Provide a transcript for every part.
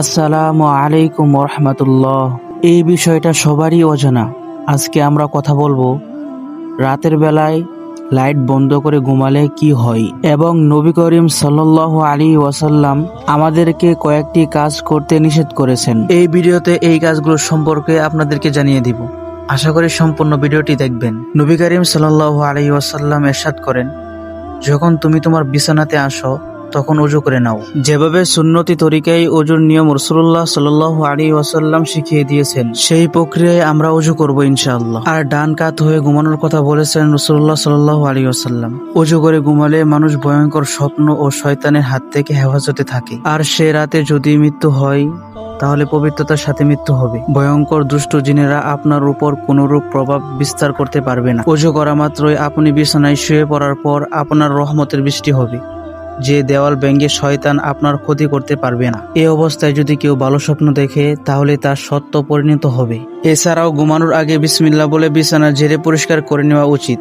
আসসালামু আলাইকুম রহমতুল্লাহ এই বিষয়টা সবারই অজানা। আজকে আমরা কথা বলব রাতের বেলায় লাইট বন্ধ করে ঘুমালে কি হয় এবং নবী করিম সাল্লাহ আলী ওয়াসাল্লাম আমাদেরকে কয়েকটি কাজ করতে নিষেধ করেছেন। এই ভিডিওতে এই কাজগুলো সম্পর্কে আপনাদেরকে জানিয়ে দিব। আশা করি সম্পূর্ণ ভিডিওটি দেখবেন। নবী করিম সাল্লাহ আলী ওয়াসাল্লাম এরশাদ করেন, যখন তুমি তোমার বিছানাতে আসো তখন উজু করে নাও। যেভাবে সুন্নতি তরিকায় অজুর নিয়ম রসুল্লাহ সাল আলী ওয়াসাল্লাম শিখিয়ে দিয়েছেন, সেই প্রক্রিয়ায় আমরা উজু করব ইনশাআল্লাহ। আর ডান কাত হয়ে ঘুমানোর কথা বলেছেন রসুল্লাহ সাল আলী ওয়াসাল্লাম। উজু করে ঘুমালে মানুষ ভয়ঙ্কর স্বপ্ন ও শয়তানের হাত থেকে হেফাজতে থাকে। আর সে রাতে যদি মৃত্যু হয়, তাহলে পবিত্রতার সাথে মৃত্যু হবে। ভয়ঙ্কর দুষ্ট জিনেরা আপনার উপর কোনরূপ প্রভাব বিস্তার করতে পারবে না। অজু করা মাত্রই আপনি বিছানায় শুয়ে পড়ার পর আপনার রহমতের বৃষ্টি হবে। যে দেওয়াল ভেঙে শয়তান আপনার ক্ষতি করতে পারবে না। এ অবস্থায় যদি কেউ ভালো স্বপ্ন দেখে, তাহলে তার সত্য পরিণত হবে। এছাড়াও ঘুমানোর আগে বিসমিল্লা বলে বিছানা ঝেড়ে পরিষ্কার করে নেওয়া উচিত।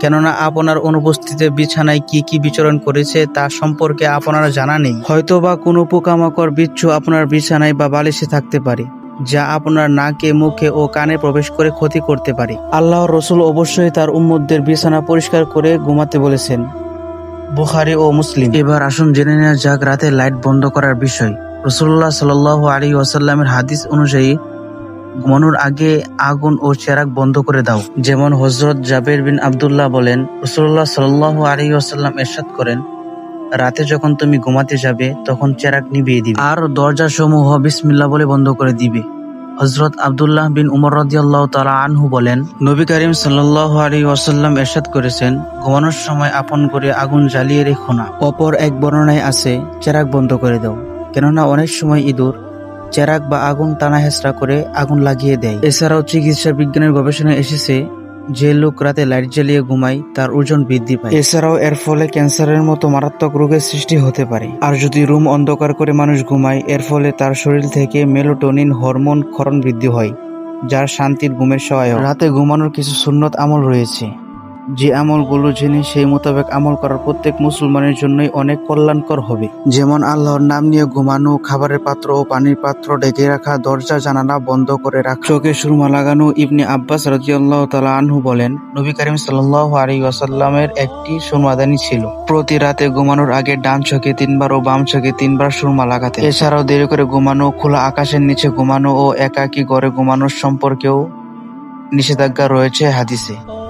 কেননা আপনার অনুপস্থিতিতে বিছানায় কি কি বিচরণ করেছে, তা সম্পর্কে আপনার জানা নেই। হয়তো বা কোনো পোকামাকড়, বিচ্ছু আপনার বিছানায় বা বালিশে থাকতে পারে, যা আপনার নাকে, মুখে ও কানে প্রবেশ করে ক্ষতি করতে পারে। আল্লাহ রসুল অবশ্যই তার উম্মতদের বিছানা পরিষ্কার করে ঘুমাতে বলেছেন। বুখারি ও মুসলিম। এবার আসুন জেনে নেওয়া যাক রাতে লাইট বন্ধ করার বিষয়। রসুল্লাহ সাল আলী ওয়াসাল্লামের হাদিস অনুযায়ী, ঘুমানোর আগে আগুন ও চেরাক বন্ধ করে দাও। যেমন হজরত জাবের বিন আবদুল্লাহ বলেন রসুল্লাহ সাল আলী ওয়াসাল্লাম এরশাদ করেন, রাতে যখন তুমি ঘুমাতে যাবে, তখন চেরাক নিভিয়ে দিবে। আর দরজা সমূহ বিসমিল্লা বলে বন্ধ করে দিবে। হজরত আবদুল্লাহ বিন উমর রদিয়াল্লাহ তালা আনহু বলেন, নবী করিম সাল্লাহ আলী ওয়াসাল্লাম এরশাদ করেছেন, ঘুমানোর সময় আপন করে আগুন জ্বালিয়ে রেখো না। অপর এক বর্ণনায় আছে চেরাক বন্ধ করে দাও। কেননা অনেক সময় ইঁদুর চেরাক বা আগুন টানা হেঁচড়া করে আগুন লাগিয়ে দেয়। এছাড়াও চিকিৎসা বিজ্ঞানের গবেষণায় এসেছে যে লোক রাতে লাইট জ্বালিয়ে ঘুমায়, তার ওজন বৃদ্ধি পায়। এছাড়াও এর ফলে ক্যান্সারের মতো মারাত্মক রোগের সৃষ্টি হতে পারে। আর যদি রুম অন্ধকার করে মানুষ ঘুমায়, এর ফলে তার শরীর থেকে মেলোটোনিন হরমোন ক্ষরণ বৃদ্ধি হয়, যার শান্তির ঘুমের সহায়ক। রাতে ঘুমানোর কিছু সুন্নত আমল রয়েছে। যে আমলগুলো জেনে সেই মোতাবেক আমল করার প্রত্যেক মুসলমানের জন্যই অনেক কল্যাণকর হবে। যেমন আল্লাহর নাম নিয়ে ঘুমানো, খাবারের পাত্র ও পানির পাত্র ডেকে রাখা, দরজা, জানালা বন্ধ করে রাখা। চোখে সুরমা লাগানো ইবনে আব্বাস রাজিয়াল্লাহ তালা আনহু বলেন, নবী করিম সাল্লাহ আলী ওয়াসাল্লামের একটি সুরমাদানি ছিল। প্রতি রাতে ঘুমানোর আগে ডান চোখে তিনবার ও বাম চোখে তিনবার সুরমা লাগাতে এছাড়াও দেরি করে ঘুমানো, খোলা আকাশের নিচে ঘুমানো ও একাকী ঘরে ঘুমানোর সম্পর্কেও নিষেধাজ্ঞা রয়েছে হাদিসে।